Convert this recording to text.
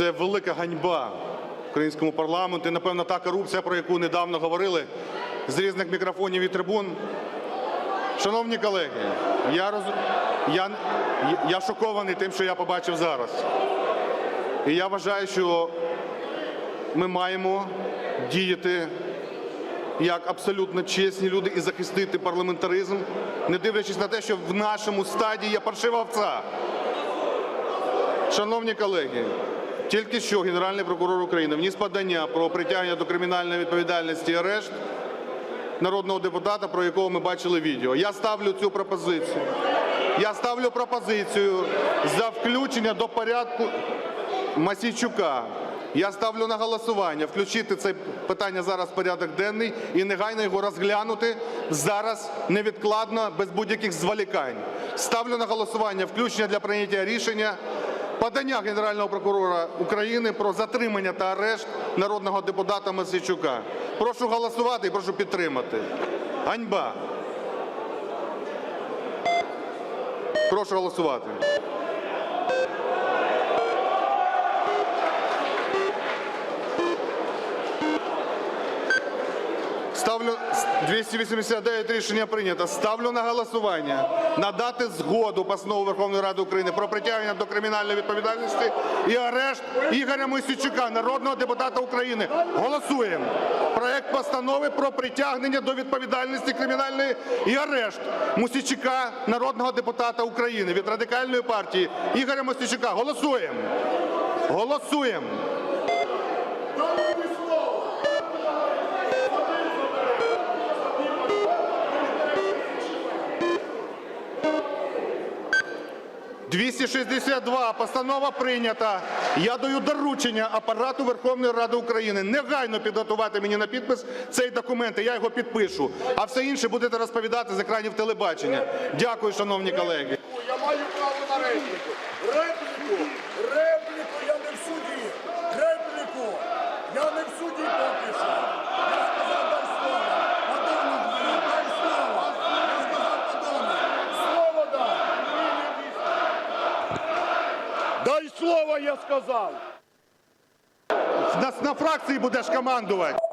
Це велика ганьба українському парламенту. І, напевно, та корупція, про яку недавно говорили з різних мікрофонів і трибун. Шановні колеги, я, роз... я... я шокований тим, що я побачив зараз. І я вважаю, що ми маємо діяти як абсолютно чесні люди і захистити парламентаризм, не дивлячись на те, що в нашому стаді є паршива овця. Шановні колеги, тільки що Генеральний прокурор України вніс подання про притягнення до кримінальної відповідальності арешт народного депутата, про якого ми бачили відео. Я ставлю цю пропозицію. Я ставлю пропозицію за включення до порядку Масійчука. Я ставлю на голосування включити це питання зараз в порядок денний і негайно його розглянути зараз невідкладно, без будь-яких зволікань. Ставлю на голосування включення для прийняття рішення подання Генерального прокурора України про затримання та арешт народного депутата Масичука. Прошу голосувати і прошу підтримати. Ганьба. Прошу голосувати. Ставлю 289 рішення прийнято. Ставлю на голосування надати згоду постанову Верховної Ради України про притягнення до кримінальної відповідальності і арешт Ігоря Мосійчука, народного депутата України. Голосуємо. Проект постанови про притягнення до відповідальності кримінальної і арешт Мосійчука, народного депутата України від радикальної партії Ігоря Мосійчука. Голосуємо. Голосуємо. – 262. Постанова прийнята. Я даю доручення апарату Верховної Ради України негайно підготувати мені на підпис цей документ. Я його підпишу. А все інше будете розповідати з екранів телебачення. Дякую, шановні колеги. Я маю право на репліку. Репліку, репліку, я не в суді. Репліку, я не в суді поки що. Я сказав, дай слово. Подонок, блін, дай слово. Я сказав, подонок. Слово дай. Дай слово, я сказав. На, на фракції будеш командувати.